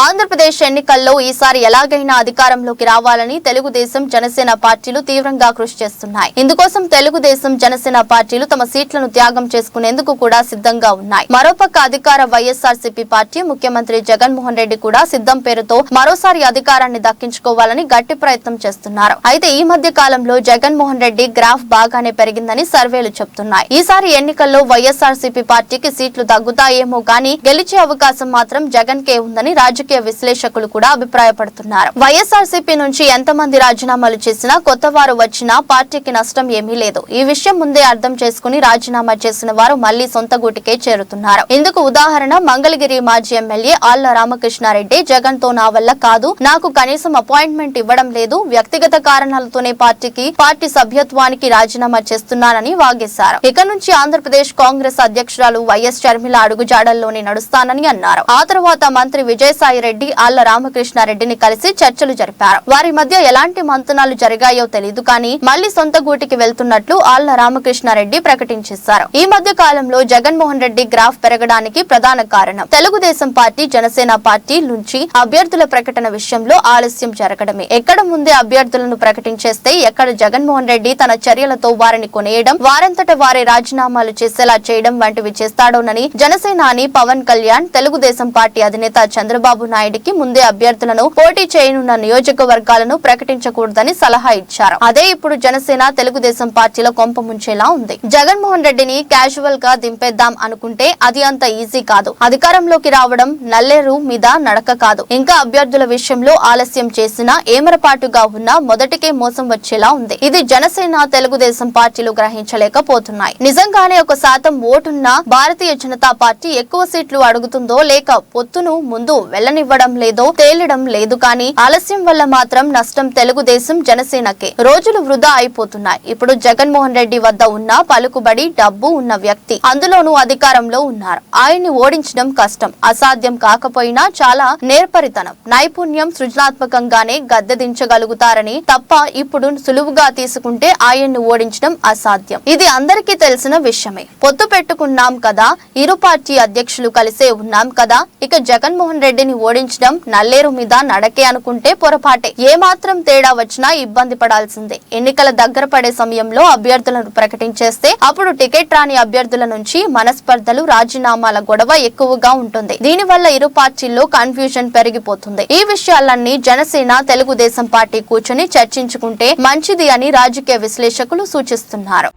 ఆంధ్రప్రదేశ్ ఎన్నికల్లో ఈసారి ఎలాగైనా అధికారంలోకి రావాలని తెలుగుదేశం జనసేన పార్టీలు తీవ్రంగా కృషి చేస్తున్నాయి. ఇందుకోసం తెలుగుదేశం జనసేన పార్టీలు తమ సీట్లను త్యాగం చేసుకునేందుకు కూడా సిద్ధంగా ఉన్నాయి. మరోపక్క అధికార వైఎస్ఆర్సీపీ పార్టీ ముఖ్యమంత్రి జగన్మోహన్ రెడ్డి కూడా సిద్ధం పేరుతో మరోసారి అధికారాన్ని దక్కించుకోవాలని గట్టి ప్రయత్నం చేస్తున్నారు. అయితే ఈ మధ్య కాలంలో జగన్మోహన్ రెడ్డి గ్రాఫ్ బాగానే పెరిగిందని సర్వేలు చెబుతున్నాయి ఈసారి ఎన్నికల్లో వైఎస్ఆర్సీపీ పార్టీకి సీట్లు తగ్గుతాయేమో కానీ గెలిచే అవకాశం మాత్రం జగన్ కే ఉందని రాజకీయ విశ్లేషకులు కూడా అభిప్రాయపడుతున్నారు. వైఎస్ఆర్సీపీ నుంచి ఎంతమంది రాజీనామాలు చేసినా కొత్త వారు వచ్చినా పార్టీకి నష్టం ఏమీ లేదు. ఈ విషయం ముందే అర్థం చేసుకుని రాజీనామా చేసిన వారు మళ్ళీ సొంత గూటికే చేరుతున్నారు. ఇందుకు ఉదాహరణ మంగళగిరి మాజీ ఎమ్మెల్యే ఆళ్ళ రామకృష్ణారెడ్డి. జగన్తో నా వల్ల కాదు. నాకు కనీసం అపాయింట్మెంట్ ఇవ్వడం లేదు. వ్యక్తిగత కారణాలతోనే పార్టీకి పార్టీ సభ్యత్వానికి రాజీనామా చేస్తున్నానని వాగేశారు. ఇక నుంచి ఆంధ్రప్రదేశ్ కాంగ్రెస్ అధ్యక్షురాలు వైఎస్ షర్మిల అడుగుజాడల్లోనే నడుస్తానని అన్నారు. ఆ తర్వాత మంత్రి విజయసాయి రెడ్డి ఆళ్ళ రామకృష్ణారెడ్డిని కలిసి చర్చలు జరిపారు. వారి మధ్య ఎలాంటి మంతనాలు జరిగాయో తెలియదు కానీ మళ్ళీ సొంత గూటికి వెళ్తున్నట్లు ఆళ్ళ రామకృష్ణారెడ్డి ప్రకటించేశారు. ఈ మధ్య కాలంలో జగన్మోహన్ రెడ్డి గ్రాఫ్ పెరగడానికి ప్రధాన కారణం తెలుగుదేశం పార్టీ జనసేన పార్టీ నుంచి అభ్యర్థుల ప్రకటన విషయంలో ఆలస్యం జరగడమే. ఎక్కడ ముందే అభ్యర్థులను ప్రకటించేస్తే ఎక్కడ జగన్మోహన్ రెడ్డి తన చర్యలతో వారిని కొనేయడం వారంతట వారే రాజీనామాలు చేసేలా చేయడం వంటివి చేస్తాడోనని జనసేనాని పవన్ కళ్యాణ్ తెలుగుదేశం పార్టీ అధినేత చంద్రబాబు నాయుడికి ముందే అభ్యర్థులను పోటీ చేయనున్న నియోజకవర్గాలను ప్రకటించకూడదని సలహా ఇచ్చారు. అదే ఇప్పుడు జనసేన తెలుగుదేశం పార్టీలో కొంప ముంచేలా ఉంది. జగన్మోహన్ రెడ్డిని క్యాజువల్గా దింపేద్దాం అనుకుంటే అది అంత ఈజీ కాదు. అధికారంలోకి రావడం నల్లేరు మీద నడక కాదు. ఇంకా అభ్యర్థుల విషయంలో ఆలస్యం చేసినా ఏమరపాటుగా ఉన్నా మొదటికే మోసం వచ్చేలా ఉంది. ఇది జనసేన తెలుగుదేశం పార్టీలు గ్రహించలేకపోతున్నాయి. నిజంగానే ఒక శాతం ఓటున్న భారతీయ జనతా పార్టీ ఎక్కువ సీట్లు అడుగుతుందో లేక పొత్తును ముందు వెళ్ళనివ్వడం లేదో తేలడం లేదు కానీ ఆలస్యం వల్ల మాత్రం నష్టం తెలుగుదేశం జనసేనకే. రోజులు వృధా అయిపోతున్నాయి. ఇప్పుడు జగన్మోహన్ రెడ్డి వద్ద ఉన్న పలుకుబడి డబ్బు ఉన్న వ్యక్తి అందులోనూ అధికారంలో ఉన్నారు. ఆయన్ని ఓడించడం కష్టం. అసాధ్యం కాకపోయినా చాలా నేర్పరితనం. నైపుణ్యం సృజనాత్మకంగానే గద్దెదించగలుగుతారని తప్ప ఇప్పుడు సులువుగా తీసుకుంటే ఆయన్ను ఓడించడం అసాధ్యం. ఇది అందరికీ తెలిసిన విషయమే. పొత్తు పెట్టుకున్నాం కదా ఇరు పార్టీ అధ్యక్షులు కలిసే ఉన్నాం కదా ఇక జగన్మోహన్ రెడ్డిని ఓడించడం నల్లేరు మీద నడకే అనుకుంటే పొరపాటే. ఏ మాత్రం తేడా వచ్చినా ఇబ్బంది పడాల్సిందే. ఎన్నికల దగ్గర పడే సమయంలో అభ్యర్థులను ప్రకటించేస్తే అప్పుడు టికెట్ రాని అభ్యర్థుల నుంచి మనస్పర్ధలు రాజీనామాల గొడవ ఎక్కువగా ఉంటుంది. దీనివల్ల ఇరు పార్టీల్లో కన్ఫ్యూజన్ పెరిగిపోతుంది. ఈ విషయాలన్నీ జనసేన తెలుగుదేశం పార్టీ కూర్చొని చర్చించుకుంటే మంచిది అని రాజకీయ విశ్లేషకులు సూచిస్తున్నారు.